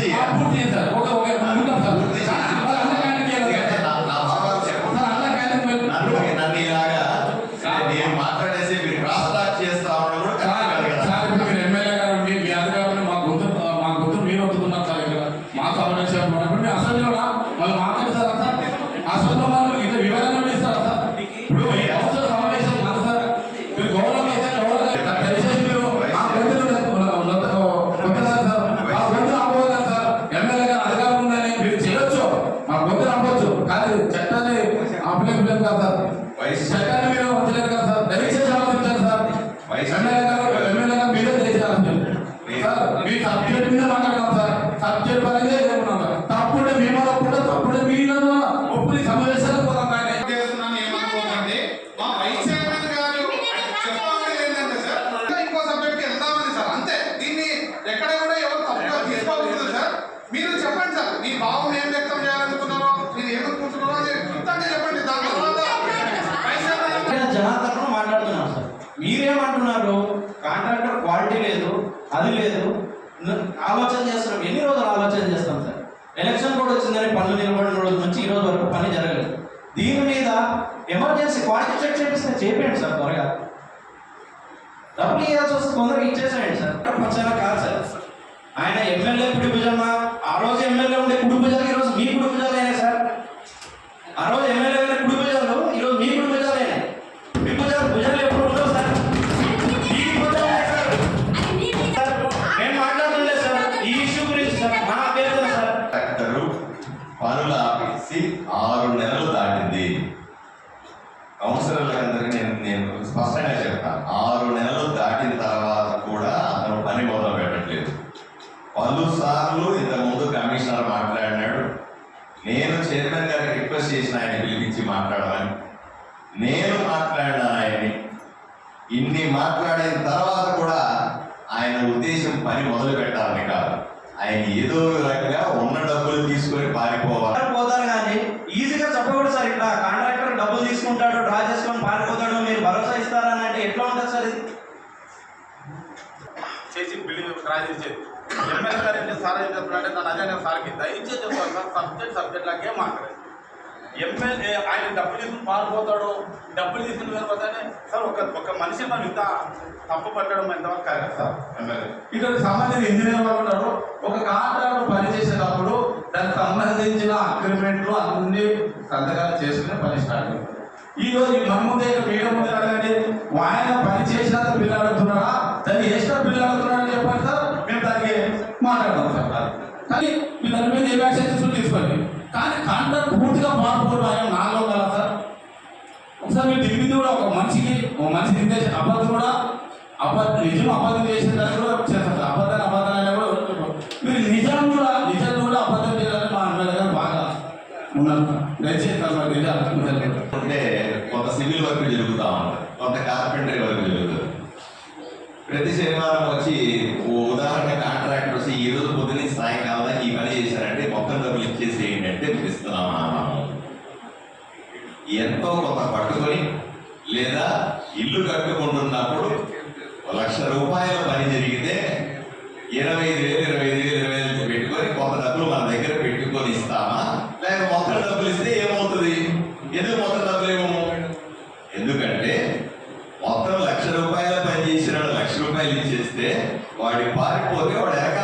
Murti ya? Murti ya. Oke, oke. Murti ya. సబ్జెక్ట్కి వెళ్దామని sir అంతే. దీన్ని ఎక్కడ కూడా ఎవరు తప్పుగా తీసుకోకూడదు సార్. మీరు చెప్పండి సార్ మీ భావం ఏం వ్యక్తం చేయాలనుకున్నారో మీరు ఏమనుకుంటున్నారో అది క్లుప్తంగా చెప్పండి. దాని తర్వాత వైస్ చైర్మన్ గారు ఇక్కడ జనాల తరఫున మాట్లాడుతున్నాం సార్. మీరేమంటున్నారు? కాంట్రాక్టర్ క్వాలిటీ లేదు అది లేదు. ఆలోచన చేస్తున్నాం. ఎన్ని రోజులు ఆలోచన చేస్తాం సార్ ఎలక్షన్ కూడా వచ్చిందని పనులు నిలబడిన రోజు నుంచి ఈ రోజు వరకు పని జరగలేదు. దీని మీద ఎమర్జెన్సీ క్వాలిటీ చెక్ చేపిస్తే చేపేయండి సార్ త్వరగా. డబ్బులు ఇవ్వాల్సి వస్తే తొందరగా ఇచ్చేసేయండి సార్. పచ్చగా కాదు సార్. ఆయన ఎమ్మెల్యే కుడి వచ్చి ఆరు నెలలు దాటింది. కౌన్సిలర్లందరికీ నేను నేను స్పష్టంగా చెప్తాను. ఆరు నెలలు దాటిన తర్వాత కూడా అతను పని మొదలు పెట్టట్లేదు. పలుసార్లు ఇంతకుముందు ముందు కమిషనర్ మాట్లాడినాడు. నేను చైర్మన్ గారికి రిక్వెస్ట్ చేసిన ఆయన పిలిపించి మాట్లాడమని. నేను మాట్లాడిన ఆయన్ని. ఇన్ని మాట్లాడిన తర్వాత కూడా ఆయన ఉద్దేశం పని మొదలు పెట్టాలని కాదు. ఆయన ఏదో రకంగా ఉన్న డబ్బులు తీసుకొని పారిపోవాలి అందరూ పోతారు కానీ ఈజీగా చెప్పకూడదు సార్ ఇట్లా కాంట్రాక్టర్ డబ్బులు తీసుకుంటాడు డ్రా చేసుకొని పారిపోతాడు మీరు భరోసా ఇస్తారని అంటే ఎట్లా ఉంటుంది సార్ ఇది చేసి క్రాస్ చేసేది ఎమ్మెల్యే గారు ఏంటి సార్ ఏం చెప్తున్నారంటే నన్ను అదే సార్కి దయచేసి చెప్తాను సార్ సబ్జెక్ట్ సబ్జెక్ట్ లాగే మాట్లాడేది ఎమ్మెల్యే ఆయన డబ్బులు తీసుకుని పారిపోతాడు డబ్బులు తీసుకుని వెళ్ళిపోతానే సార్ ఒక ఒక మనిషి మనం ఇంత తప్పు పట్టడం ఎంతవరకు కరెక్ట్ సార్? ఎమ్మెల్యే. ఇక్కడ సంబంధించిన ఇంజనీర్ వాళ్ళు ఉన్నారు. ఒక కాంట్రాక్టర్ పని చేసేటప్పుడు దానికి సంబంధించిన అగ్రిమెంట్లు అన్ని సంతకాలు చేసుకుని పని స్టార్ట్. ఈ రోజు మన ముందే ఇక్కడ మీడియా ముందే అడగండి ఆయన పని చేసినాక బిల్లు అడుగుతున్నారా దాన్ని ఎక్స్ట్రా బిల్లు అడుగుతున్నారని చెప్పండి సార్ మేము దానికి మాట్లాడదాం సార్ కానీ మీ దాని మీద ఏ యాక్షన్ తీసుకుని తీసుకోండి. కానీ కాంట్రాక్ట్ పూర్తిగా మారిపోవడం ఆయన నాలో కదా సార్? ఒకసారి మీరు దిగింది కూడా ఒక మనిషికి ఒక మనిషి దింపేసి అబద్ధం కూడా అబద్ధం నిజం అబద్ధం చేసిన దాన్ని కూడా చేస్తారు అబద్ధాన్ని అబద్ధాన్ని కూడా మీరు నిజం కూడా నిజం కూడా అబద్ధం చేయాలని మా అమ్మాయి గారు బాగా ఉన్నారు దయచేసి నిజాలు అంటే కొంత సివిల్ వర్క్ జరుగుతా ఉంటుంది. కొంత మొత్తంగా పిలిచేసి ఏంటంటే అంటే ఎంతో కొంత పట్టుకొని లేదా ఇల్లు కట్టుకుంటున్నప్పుడు లక్ష రూపాయల పని జరిగితే ఇరవై ఐదు వేలు ఇరవై ఐదు వేలు ఇరవై వేలు పెట్టుకొని కొంత డబ్బులు మన దగ్గర పెట్టుకొని ఇస్తామా? లేక మొత్తం డబ్బులు ఇస్తే ఏమవుతుంది? ఎందుకు మొత్తం డబ్బులు ఏమో ఎందుకంటే మొత్తం లక్ష రూపాయల పని చేసిన లక్ష రూపాయలు ఇచ్చేస్తే వాడి పారిపోతే వాడు ఎరక